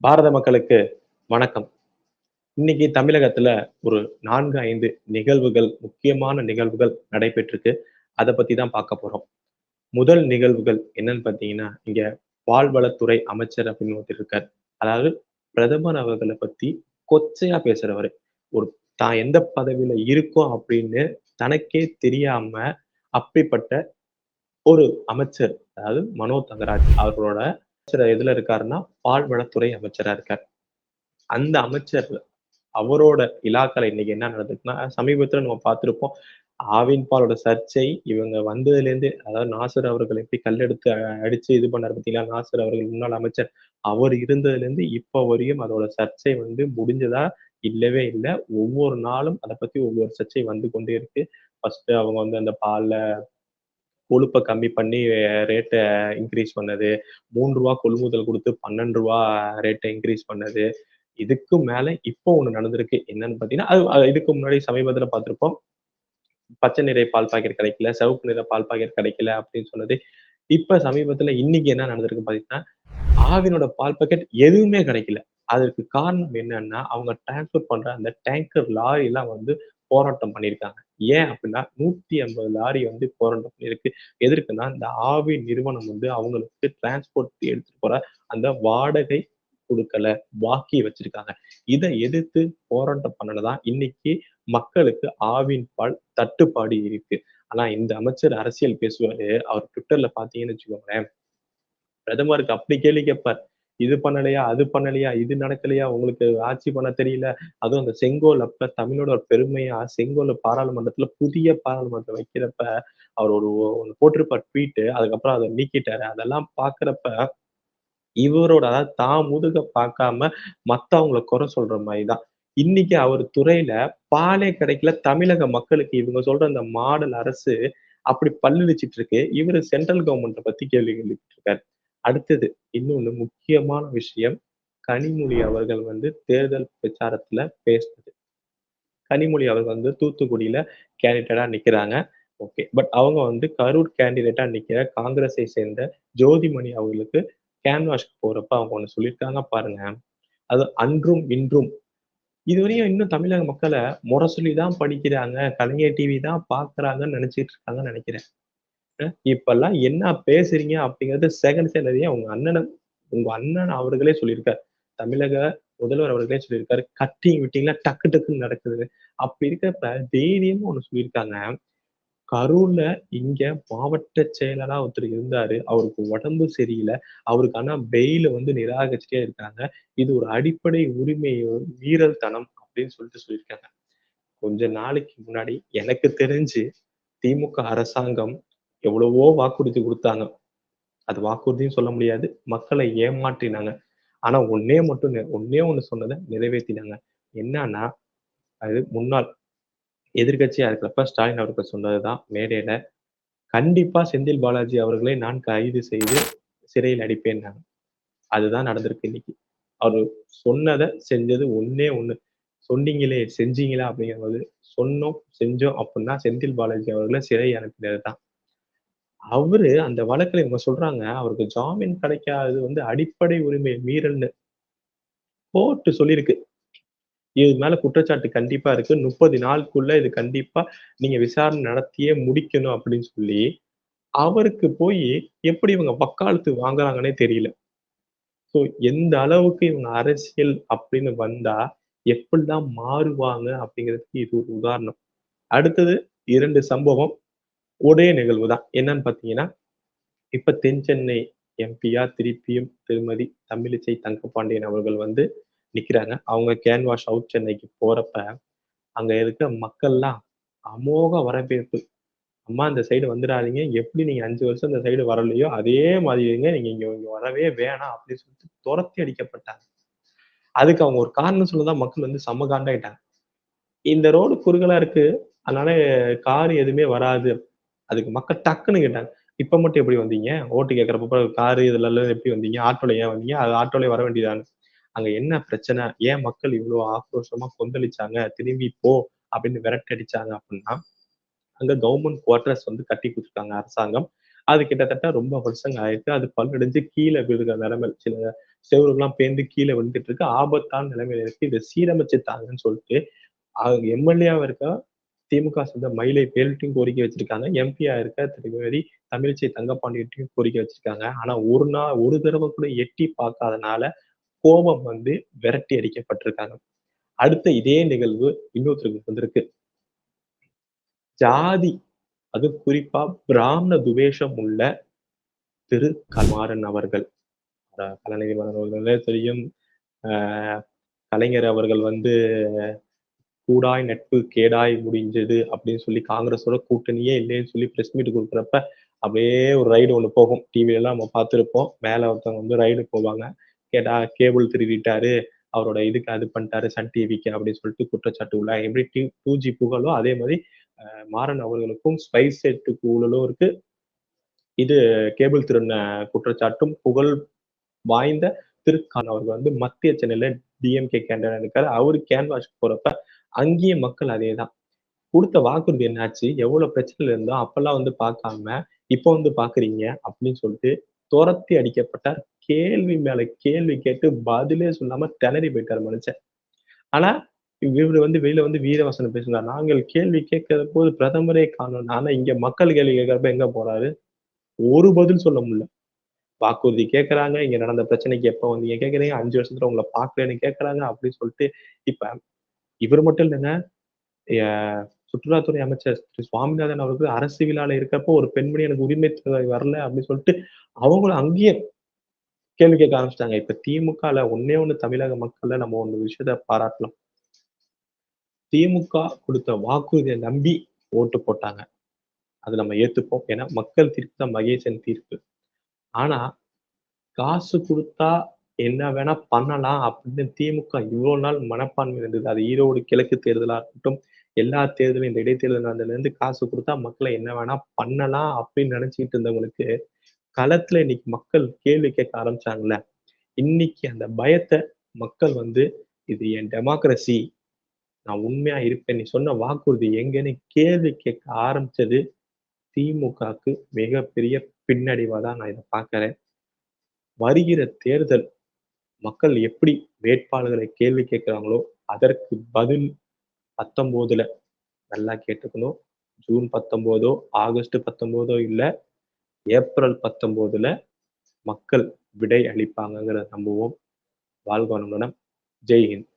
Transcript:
பாரத மக்களுக்கு வணக்கம். இன்னைக்கு தமிழகத்துல ஒரு 4, 5 நிகழ்வுகள், முக்கியமான நிகழ்வுகள் நடைபெற்றிருக்கு. அதை பத்தி தான் பார்க்க போறோம். முதல் நிகழ்வுகள் என்னன்னு பார்த்தீங்கன்னா, இங்க பால்வளத்துறை அமைச்சர் அப்படின்னு ஒருத்தர் இருக்காரு. அதாவது பிரதமர் அவர்களை பத்தி கொச்சையா பேசுறவர் ஒரு தான் எந்த பதவியில இருக்கோம் அப்படின்னு தனக்கே தெரியாம அப்படிப்பட்ட ஒரு அமைச்சர், அதாவது மனோ தங்கராஜ் அவர்களோட அமைச்சர் எதுல இருக்காருன்னா, பால்வளத்துறை அமைச்சரா இருக்கார். அந்த அமைச்சர் அவரோட இலாக்கால இன்னைக்கு என்ன நடந்திருக்குன்னா, சமீபத்துல நம்ம பார்த்திருப்போம். ஆவின் பாலோட சர்ச்சை இவங்க வந்ததுல இருந்து அதாவது நாசர் அவர்கள் எப்படி கல்லெடுத்து அடிச்சு இது பண்ணாரு பார்த்தீங்களா? நாசர் அவர்கள் முன்னாள் அமைச்சர். அவர் இருந்ததுல இருந்து இப்ப வரையும் அதோட சர்ச்சை வந்து முடிஞ்சதா? இல்லவே இல்லை ஒவ்வொரு நாளும் அதை பத்தி ஒவ்வொரு சர்ச்சை வந்து கொண்டே இருக்கு. ஃபர்ஸ்ட் அவங்க வந்து அந்த பால்ல கொழுப்பை கம்மி பண்ணி ரேட்டை இன்க்ரீஸ் பண்ணது. மூன்று ரூபா கொள்முதல் கொடுத்து பன்னெண்டு ரூபா ரேட்டை இன்க்ரீஸ் பண்ணது. இதுக்கு மேல இப்போ ஒண்ணு நடந்திருக்கு. என்னன்னு பார்த்தீங்கன்னா, அது இதுக்கு முன்னாடி சமீபத்தில் பார்த்திருப்போம். பச்சை நிறை பால் பாக்கெட் கிடைக்கல, சிவப்பு நிற பால் பாக்கெட் கிடைக்கல அப்படின்னு சொன்னது. இப்ப சமீபத்துல இன்னைக்கு என்ன நடந்திருக்கு பார்த்தீங்கன்னா, ஆவினோட பால் பாக்கெட் எதுவுமே கிடைக்கல. அதற்கு காரணம் என்னன்னா, அவங்க டிரான்ஸ்போர்ட் பண்ற அந்த டேங்கர் லாரிலாம் வந்து போராட்டம் பண்ணியிருக்காங்க. ஏன் அப்படின்னா, 150 லாரி வந்து போராட்டம் பண்ணியிருக்கு. எதற்குன்னா, இந்த ஆவி நிறுவனம் வந்து அவங்களுக்கு டிரான்ஸ்போர்ட் எடுத்துட்டு போற அந்த வாடகை கொடுக்கல பாக்கி வச்சிருக்காங்க. இதை எதிர்த்து போராட்டம் பண்ணுனது இன்னைக்கு மக்களுக்கு ஆவின் பால் தட்டுப்பாடு இருக்கு. ஆனா இந்த அமைச்சர் அரசியல் பேசுவாரு. அவர் ட்விட்டர்ல பார்த்தீங்கன்னு வச்சுக்கோங்களேன். பிரதமருக்கு அப்படி கேள்வி கேட்பார். இது பண்ணலையா? அது பண்ணலையா? இது நடக்கலையா? உங்களுக்கு ஆட்சி பண்ண தெரியல. அதுவும் அந்த செங்கோல் அப்ப தமிழோட பெருமையா செங்கோல் பாராளுமன்றத்துல புதிய பாராளுமன்றம் வைக்கிறப்ப, அவர் ஒரு ஒன்று போட்டிருப்பார் ட்வீட்டு அதுக்கப்புறம் அத நீக்கிட்டாரு. அதெல்லாம் பாக்குறப்ப இவரோட அதாவது தான் முதுக பார்க்காம மத்தவங்களை குறை சொல்ற மாதிரி தான். இன்னைக்கு அவர் துறையில பாலே கிடைக்கல. தமிழக மக்களுக்கு இவங்க சொல்ற அந்த மாடல் அரசு அப்படி பல்லிழிச்சிட்டு இருக்கு. இவரு சென்ட்ரல் கவர்ன்மெண்ட்ட பத்தி கேள்வி கேள்விட்டு இருக்காரு. அடுத்தது இன்னொன்னு முக்கியமான விஷயம். கனிமொழி அவர்கள் வந்து தேர்தல் பிரச்சாரத்துல பேசினது. கனிமொழி அவர்கள் வந்து தூத்துக்குடியில கேண்டிடேட்டா நிக்கிறாங்க. ஓகே. பட் அவங்க வந்து கரூர் கேண்டிடேட்டா நிக்கிற காங்கிரஸை சேர்ந்த ஜோதிமணி அவர்களுக்கு கேன்வாஷ்க்கு போறப்ப அவங்க ஒண்ணு சொல்லியிருக்காங்க பாருங்க. அது அன்றும் இன்றும் இதுவரையும் இன்னும் தமிழக மக்களை முரசொலி தான் படிக்கிறாங்க. கலைஞர் டிவி தான் பார்க்குறாங்கன்னு நினைச்சிட்டு இருக்காங்கன்னு நினைக்கிறேன் இப்பெல்லாம் இப்பல்லாம் என்ன பேசுறீங்க அப்படிங்கிறது செகண்ட் தெரியும். உங்க அண்ணன் உங்க அண்ணன் அவர்களே சொல்லியிருக்காரு. தமிழக முதல்வர் அவர்களே சொல்லியிருக்காரு. கட்டிங் விட்டீங்களா டக்கு டக்குன்னு நடக்குது. அப்படி இருக்கிறப்ப தைரியமா ஒண்ணு சொல்லியிருக்காங்க. கரூர்ல இங்க மாவட்ட செயலரா ஒருத்தர் இருந்தாரு. அவருக்கு உடம்பு சரியில்லை அவருக்கு ஆனா வந்து நிராகரிச்சுட்டே இருக்காங்க. இது ஒரு அடிப்படை உரிமை மீறல் தனம் அப்படின்னு சொல்லிட்டு சொல்லியிருக்காங்க. கொஞ்ச நாளைக்கு முன்னாடி எனக்கு தெரிஞ்சு திமுக அரசாங்கம் எவ்வளவோ வாக்குறுதி கொடுத்தாங்க அது வாக்குறுதின்னு சொல்ல முடியாது. மக்களை ஏமாற்றினாங்க. ஆனா ஒண்ணே மட்டும் ஒன்னே ஒண்ணு சொன்னதை நிறைவேத்தினாங்க. என்னன்னா, அது முன்னாள் எதிர்க்கட்சியா இருக்கிறப்ப ஸ்டாலின் அவர்கள் சொன்னதுதான் மேடையில. கண்டிப்பா செந்தில் பாலாஜி அவர்களை நான் கைது செய்து சிறையில் அடிப்பேன் அதுதான் நடந்திருக்கு இன்னைக்கு. அவரு சொன்னதை செஞ்சது ஒண்ணே ஒண்ணு. சொன்னீங்களே, செஞ்சீங்களா அப்படிங்கும்போது, சொன்னோம், செஞ்சோம் அப்படின்னா செந்தில் பாலாஜி அவர்களை சிறை அனுப்பினது தான். அவரு அந்த வழக்குல இவங்க சொல்றாங்க, அவருக்கு ஜாமீன் கிடைக்காதது வந்து அடிப்படை உரிமை மீறல்னு. கோர்ட்டு சொல்லியிருக்கு. இது மேல குற்றச்சாட்டு கண்டிப்பா இருக்கு. 30 நாளுக்குள்ள இது கண்டிப்பா நீங்க விசாரணை நடத்தியே முடிக்கணும் அப்படின்னு சொல்லி, அவருக்கு போய் எப்படி இவங்க வக்காலத்து வாங்குறாங்கன்னே தெரியல. ஸோ எந்த அளவுக்கு இவங்க அரசியல் அப்படின்னு வந்தா, எப்படிலாம் மாறுவாங்க அப்படிங்கிறதுக்கு இது ஒரு உதாரணம். அடுத்தது இரண்டு சம்பவம். ஒரே நிகழ்வு தான். என்னன்னு பார்த்தீங்கன்னா, இப்போ தென் சென்னை எம்பியா திருப்பியும் திருமதி தமிழிசை தங்கபாண்டியன் அவர்கள் வந்து நிக்கிறாங்க. அவங்க கேன்வாஷ் சவுத் சென்னைக்கு போறப்ப, அங்க இருக்க மக்கள்லாம் அமோக வரவேற்பு. அம்மா இந்த சைடு வந்துடாதீங்க. எப்படி நீங்க அஞ்சு வருஷம் இந்த சைடு வரலையோ, அதே மாதிரி இருங்க. நீங்க இங்க இங்க வரவே வேணாம் அப்படின்னு சொல்லிட்டு துரத்தி அடிக்கப்பட்டாங்க. அதுக்கு அவங்க ஒரு காரணம் சொல்லதான் மக்கள் வந்து செம்ம காண்டாயிட்டாங்க. இந்த ரோடு குறுகலா இருக்கு. அதனால கார் எதுவுமே வராது. அதுக்கு மக்கள் டக்குன்னு கேட்டாங்க. இப்ப மட்டும் எப்படி வந்தீங்க? ஓட்டு கேட்குறப்ப காரு இதெல்லாம் எப்படி வந்தீங்க? ஆட்டோல ஏன் வந்தீங்க? அது ஆட்டோலேயே வர வேண்டியதானு அங்க என்ன பிரச்சனை? ஏன் மக்கள் இவ்வளோ ஆக்ரோஷமா கொந்தளிச்சாங்க? திரும்பி போ அப்படின்னு விரட்டடிச்சாங்க அப்படின்னா, அங்க கவர்மெண்ட் குவார்டர்ஸ் வந்து கட்டி கொடுத்துருக்காங்க அரசாங்கம். அது கிட்டத்தட்ட ரொம்ப வருஷங்கள் ஆயிருக்கு. அது பல்லடைஞ்சு கீழே விழுகிற நிலைமை சில செவுருலாம் பேந்து கீழே விழுந்துட்டு இருக்கு. ஆபத்தான நிலைமையில இருக்கு. இதை சீரமைச்சு தாங்கன்னு சொல்லிட்டு, அவங்க எம்.எல்.ஏ.வா இருக்க திமுக சேர்ந்த மயிலை பேர்கிட்டயும் கோரிக்கை வச்சிருக்காங்க. எம்.பி.யா இருக்க திருமதி தமிழிசை தங்கப்பாண்டியன்ட்டயும் கோரிக்கை வச்சிருக்காங்க. ஆனா ஒரு நாள் ஒரு தடவை கூட எட்டி பார்க்காதனால, கோபம் வந்து விரட்டி அடிக்கப்பட்டிருக்காங்க. அடுத்த இதே நிகழ்வு இன்னொருத்தருக்கு வந்திருக்கு. ஜாதி அது குறிப்பா பிராமண துவேஷம் உள்ள திரு கல்மாறன் அவர்கள். அ கலாநிதி அவர்களே தெரியும். கலைஞர் அவர்கள் வந்து "கூடாய் நட்பு கேடாய் முடிஞ்சது" அப்படின்னு சொல்லி காங்கிரஸோட கூட்டணியே இல்லைன்னு சொல்லி பிரஸ் மீட் கொடுக்குறப்ப அப்படியே ஒரு ரைடு ஒன்று போகும். டிவிலலாம் நம்ம பார்த்துருப்போம் மேலே ஒருத்தவங்க வந்து ரைடு போவாங்க. கேட்டா கேபிள் திருடிட்டாரு. அவரோட இதுக்கு அது பண்ணிட்டாரு சன் டிவிக்கு அப்படின்னு சொல்லிட்டு குற்றச்சாட்டு உள்ள எப்படி டி 2ஜி புகழோ அதே மாதிரி மாறன் அவர்களுக்கும் ஸ்பைஸ் செட்டுக்கு ஊழலும் இருக்கு. இது கேபிள் திருடின குற்றச்சாட்டும் புகழ் வாய்ந்த திருக்கான் அவர்கள் வந்து மத்திய சென்னையில டிஎம்கே கேண்டீடேட்டா இருக்காரு. அவரு கேன்வாஸ் போறப்ப, அங்கேயும் மக்கள் அதேதான். கொடுத்த வாக்குறுதி என்னாச்சு? எவ்வளவு பிரச்சனை இருந்தோம். அப்பெல்லாம் வந்து பார்க்காம, இப்ப வந்து பாக்குறீங்க அப்படின்னு சொல்லிட்டு துரத்தி அடிக்கப்பட்டார். கேள்வி மேல கேள்வி கேட்டு பதிலே சொல்லாம திணறி போயிட்டாரு மனுஷன். ஆனா, இவரு வந்து வெளியில வந்து வீரவசனம் பேசுனார். நாங்கள் கேள்வி கேட்கிறபோது பிரதமரே காணும் ஆனா இங்க மக்கள் கேள்வி கேட்கிறப்ப எங்க போறாரு? ஒரு பதில் சொல்ல முடியல. வாக்குறுதி கேட்கறாங்க. இங்க நடந்த பிரச்சனைக்கு எப்ப வந்து கேட்கறீங்க அஞ்சு வருஷத்துல உங்களை பார்க்கலன்னு கேட்கறாங்க. அப்படின்னு சொல்லிட்டு இப்ப இவரு மட்டும் இல்லங்க. சுற்றுலாத்துறை அமைச்சர் திரு சுவாமிநாதன் அவர்கள் அரசு விழால இருக்கப்போ ஒரு பெண்மணி எனக்கு உரிமை வரல அப்படின்னு சொல்லிட்டு, அவங்களும் அங்கேயே கேள்வி கேட்க ஆரம்பிச்சிட்டாங்க இப்ப திமுகல ஒன்னே ஒண்ணு தமிழக மக்கள்ல நம்ம ஒண்ணு விஷயத்த பாராட்டலாம். திமுக கொடுத்த வாக்குறுதியை நம்பி ஓட்டு போட்டாங்க. அது நம்ம ஏத்துப்போம். ஏன்னா மக்கள் தீர்ப்பு தான் மகேசன் தீர்ப்பு. ஆனா, காசு கொடுத்தா என்ன வேணா பண்ணலாம் அப்படின்னு திமுக இவ்வளோ நாள் மனப்பான்மை இருந்தது. அது ஈரோடு கிழக்கு தேர்தலா இருக்கட்டும், எல்லா தேர்தலும் இந்த இடைத்தேர்தல் நடந்ததுலேருந்து காசு கொடுத்தா மக்களை என்ன வேணா பண்ணலாம் அப்படின்னு நினைச்சுக்கிட்டு இருந்தவங்களுக்கு, களத்துல இன்னைக்கு மக்கள் கேள்வி கேட்க ஆரம்பிச்சாங்கல்ல, இன்னைக்கு அந்த பயத்தை மக்கள் வந்து இது என் டெமோக்ரஸி நான் உண்மையா இருப்பேன். நீ சொன்ன வாக்குறுதி எங்கன்னு கேள்வி கேட்க ஆரம்பிச்சது திமுகக்கு மிகப்பெரிய பின்னடைவா தான் நான் இதை பார்க்குறேன் வருகிற தேர்தல் மக்கள் எப்படி வேட்பாளர்களை கேள்வி கேட்கிறாங்களோ, அதற்கு பதில் 19ல நல்லா கேட்டுக்கணும். ஜூன் 19ஓ, ஆகஸ்ட் 19ஓ இல்ல, ஏப்ரல் 19ல மக்கள் விடை அளிப்பாங்கங்கிறத நம்புவோம். வாழ்க வளமுடன். ஜெய் ஹிந்த்.